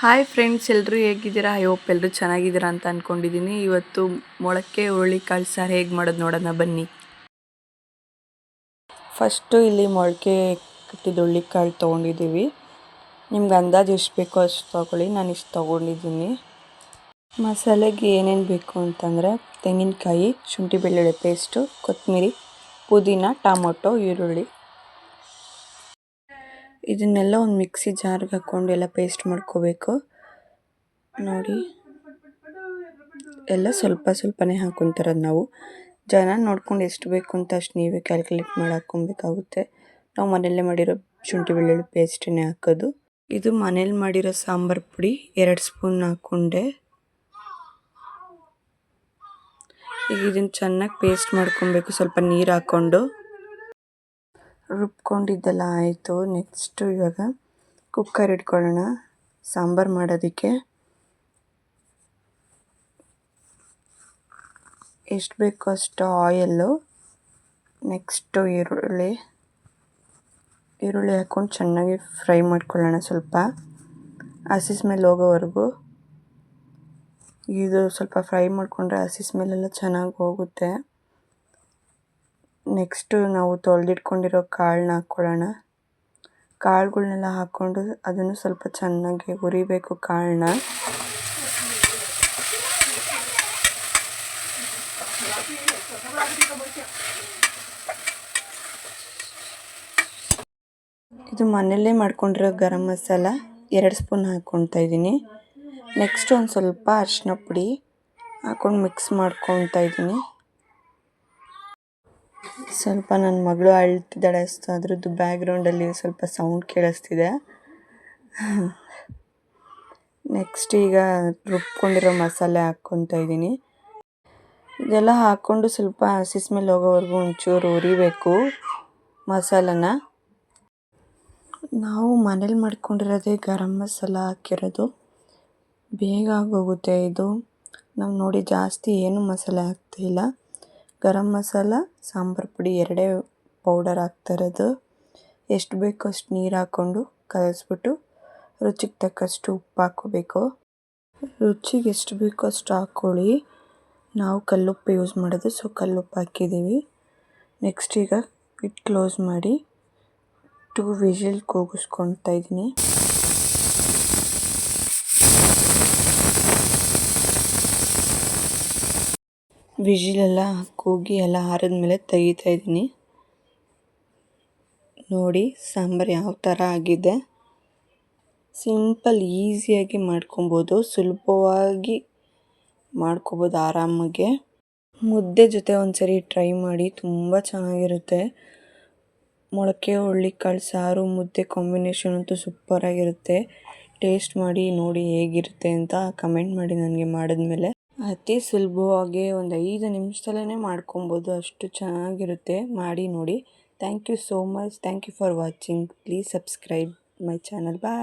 Hi friends ಎಲ್ಲರೂ ಹೇಗಿದ್ದೀರಾ? I hope ಎಲ್ಲರೂ ಚೆನ್ನಾಗಿದ್ದೀರಾ ಅಂತ ಅಂದ್ಕೊಂಡಿದ್ದೀನಿ ಇವತ್ತು ಮೊಳಕೆ ಹುರುಳಿಕಾಳು ಸಾರು ಹೇಗೆ ಮಾಡೋದು ನೋಡೋಣ, ಬನ್ನಿ. ಫಸ್ಟು ಇಲ್ಲಿ ಮೊಳಕೆ ಕಟ್ಟಿದ ಹುರುಳಿಕಾಳು ತೊಗೊಂಡಿದ್ದೀವಿ. ನಿಮ್ಗೆ ಅಂದಾಜು ಎಷ್ಟು ಬೇಕೋ ಅಷ್ಟು ತೊಗೊಳ್ಳಿ, ನಾನು ಇಷ್ಟು ತೊಗೊಂಡಿದ್ದೀನಿ. ಮಸಾಲೆಗೆ ಏನೇನು ಬೇಕು ಅಂತಂದರೆ ತೆಂಗಿನಕಾಯಿ, ಶುಂಠಿ ಬೆಳ್ಳುಳ್ಳಿ ಪೇಸ್ಟು ಕೊತ್ತಂಬರಿ, ಪುದೀನ, ಟೊಮೊಟೊ, ಈರುಳ್ಳಿ. ಇದನ್ನೆಲ್ಲ ಒಂದು ಮಿಕ್ಸಿ ಜಾರ್ಗೆ ಹಾಕ್ಕೊಂಡು ಎಲ್ಲ ಪೇಸ್ಟ್ ಮಾಡ್ಕೋಬೇಕು. ನೋಡಿ. ಎಲ್ಲ ಸ್ವಲ್ಪ ಸ್ವಲ್ಪನೇ ಹಾಕ್ಕೊತಿರೋದು ನಾವು. ಜನ ನೋಡ್ಕೊಂಡು ಎಷ್ಟು ಬೇಕು ಅಂತ ಅಷ್ಟು ನೀವೇ ಕ್ಯಾಲ್ಕುಲೇಟ್ ಮಾಡಿ ಹಾಕ್ಕೊಬೇಕಾಗುತ್ತೆ ನಾವು ಮನೆಯಲ್ಲೇ ಮಾಡಿರೋ ಶುಂಠಿ ಬೆಳ್ಳುಳ್ಳಿ ಪೇಸ್ಟನ್ನೇ ಹಾಕೋದು. ಇದು ಮನೇಲಿ ಮಾಡಿರೋ ಸಾಂಬಾರು ಪುಡಿ ಎರಡು ಸ್ಪೂನ್ ಹಾಕ್ಕೊಂಡೆ ಈಗ ಇದನ್ನು ಚೆನ್ನಾಗಿ ಪೇಸ್ಟ್ ಮಾಡ್ಕೊಬೇಕು. ಸ್ವಲ್ಪ ನೀರು ಹಾಕ್ಕೊಂಡು ರುಬ್ಕೊಂಡಿದ್ದೆಲ್ಲ ಆಯಿತು. ನೆಕ್ಸ್ಟು ಇವಾಗ ಕುಕ್ಕರ್ ಇಟ್ಕೊಳ್ಳೋಣ. ಸಾಂಬಾರು ಮಾಡೋದಕ್ಕೆ. ಎಷ್ಟು ಬೇಕೋ ಅಷ್ಟು ಆಯಲ್ಲು ನೆಕ್ಸ್ಟು ಈರುಳ್ಳಿ. ಈರುಳ್ಳಿ ಹಾಕ್ಕೊಂಡು ಚೆನ್ನಾಗಿ ಫ್ರೈ ಮಾಡ್ಕೊಳ್ಳೋಣ ಸ್ವಲ್ಪ. ಹಸಿಸ್ ಮೇಲೆ ಹೋಗೋವರೆಗೂ. ಇದು ಸ್ವಲ್ಪ ಫ್ರೈ ಮಾಡಿಕೊಂಡ್ರೆ ಹಸಿ ಸ್ಮೆಲ್ಲೆಲ್ಲ ಚೆನ್ನಾಗಿ ಹೋಗುತ್ತೆ. ನೆಕ್ಸ್ಟು ನಾವು ತೊಳೆದಿಟ್ಕೊಂಡಿರೋ ಕಾಳನ್ನ ಹಾಕ್ಕೊಳ್ಳೋಣ. ಕಾಳುಗಳ್ನೆಲ್ಲ ಹಾಕ್ಕೊಂಡು ಅದನ್ನು ಸ್ವಲ್ಪ ಚೆನ್ನಾಗಿ ಹುರಿಬೇಕು ಕಾಳನ್ನ. ಇದು ಮನೆಯಲ್ಲೇ ಮಾಡ್ಕೊಂಡಿರೋ ಗರಂ ಮಸಾಲ ಎರಡು ಸ್ಪೂನ್ ಹಾಕ್ಕೊಳ್ತಾ ಇದ್ದೀನಿ. ನೆಕ್ಸ್ಟ್ ಒಂದು ಸ್ವಲ್ಪ ಅರಿಶಿನ ಪುಡಿ ಹಾಕ್ಕೊಂಡು ಮಿಕ್ಸ್ ಮಾಡ್ಕೊತಾ ಇದ್ದೀನಿ. ಸ್ವಲ್ಪ ನನ್ನ ಮಗಳು ಅಳ್ತಿದ್ದಾಳೆ ಅಷ್ಟು ಅದ್ರದ್ದು ಬ್ಯಾಕ್ಗ್ರೌಂಡಲ್ಲಿ ಸ್ವಲ್ಪ ಸೌಂಡ್ ಕೇಳಿಸ್ತಿದೆ. ನೆಕ್ಸ್ಟ್ ಈಗ ರುಬ್ಕೊಂಡಿರೋ ಮಸಾಲೆ ಹಾಕ್ಕೊತಾ ಇದ್ದೀನಿ. ಇದೆಲ್ಲ ಹಾಕ್ಕೊಂಡು ಸ್ವಲ್ಪ ಹಸಿಸ್ ಸ್ಮೆಲ್ ಹೋಗೋವರೆಗೂ ಒಂಚೂರು ಉರಿಬೇಕು ಮಸಾಲನ. ನಾವು ಮನೇಲಿ ಮಾಡ್ಕೊಂಡಿರೋದೇ ಗರಂ ಮಸಾಲ ಹಾಕಿರೋದು. ಬೇಗ ಆಗೋಗುತ್ತೆ ಇದು. ನಾವು ನೋಡಿ ಜಾಸ್ತಿ ಏನು ಮಸಾಲೆ ಹಾಕ್ತಿಲ್ಲ ಗರಂ ಮಸಾಲ, ಸಾಂಬಾರು ಪುಡಿ ಎರಡೇ ಪೌಡರ್ ಹಾಕ್ತಿರೋದು ಎಷ್ಟು ಬೇಕೋ ಅಷ್ಟು ನೀರು ಹಾಕ್ಕೊಂಡು ಕಲಸ್ಬಿಟ್ಟು ರುಚಿಗೆ ತಕ್ಕಷ್ಟು ಉಪ್ಪು ಹಾಕ್ಕೋಬೇಕು. ರುಚಿಗೆ ಎಷ್ಟು ಬೇಕೋ ಅಷ್ಟು ಹಾಕ್ಕೊಳ್ಳಿ. ನಾವು ಕಲ್ಲುಪ್ಪು ಯೂಸ್ ಮಾಡೋದು ಸೊ ಕಲ್ಲುಪ್ಪು ಹಾಕಿದ್ದೀವಿ. ನೆಕ್ಸ್ಟ್ ಈಗ ಇಟ್ ಕ್ಲೋಸ್ ಮಾಡಿ ಟೂ ವಿಷಲ್ ಕೂಗಿಸ್ಕೊತಾ ಇದ್ದೀನಿ. ವಿಜಿಲೆಲ್ಲ ಕೂಗಿ ಎಲ್ಲ ಆರಿದ್ಮೇಲೆ ತೆಗಿತಾ ಇದ್ದೀನಿ. ನೋಡಿ, ಸಾಂಬಾರು ಯಾವ ಥರ ಆಗಿದೆ. ಸಿಂಪಲ್, ಈಸಿಯಾಗಿ ಮಾಡ್ಕೊಬೋದು, ಸುಲಭವಾಗಿ ಮಾಡ್ಕೊಬೋದು ಆರಾಮಾಗೆ. ಮುದ್ದೆ ಜೊತೆ ಒಂದ್ಸರಿ ಟ್ರೈ ಮಾಡಿ, ತುಂಬ ಚೆನ್ನಾಗಿರುತ್ತೆ. ಮೊಳಕೆ ಹುಳ್ಳಿಕಾಳು ಸಾರು, ಮುದ್ದೆ ಕಾಂಬಿನೇಷನ್ ಅಂತೂ ಸೂಪರಾಗಿರುತ್ತೆ. ಟೇಸ್ಟ್ ಮಾಡಿ ನೋಡಿ ಹೇಗಿರುತ್ತೆ ಅಂತ ಕಮೆಂಟ್ ಮಾಡಿ ನನಗೆ ಮಾಡಿದ್ಮೇಲೆ. ಅತಿ ಸುಲಭವಾಗಿ ಒಂದು ಐದು ನಿಮಿಷದಲ್ಲೇ ಮಾಡ್ಕೊಬೋದು. ಅಷ್ಟು ಚೆನ್ನಾಗಿರುತ್ತೆ. ಮಾಡಿ ನೋಡಿ. Thank you so much thank you for watching please subscribe my channel bye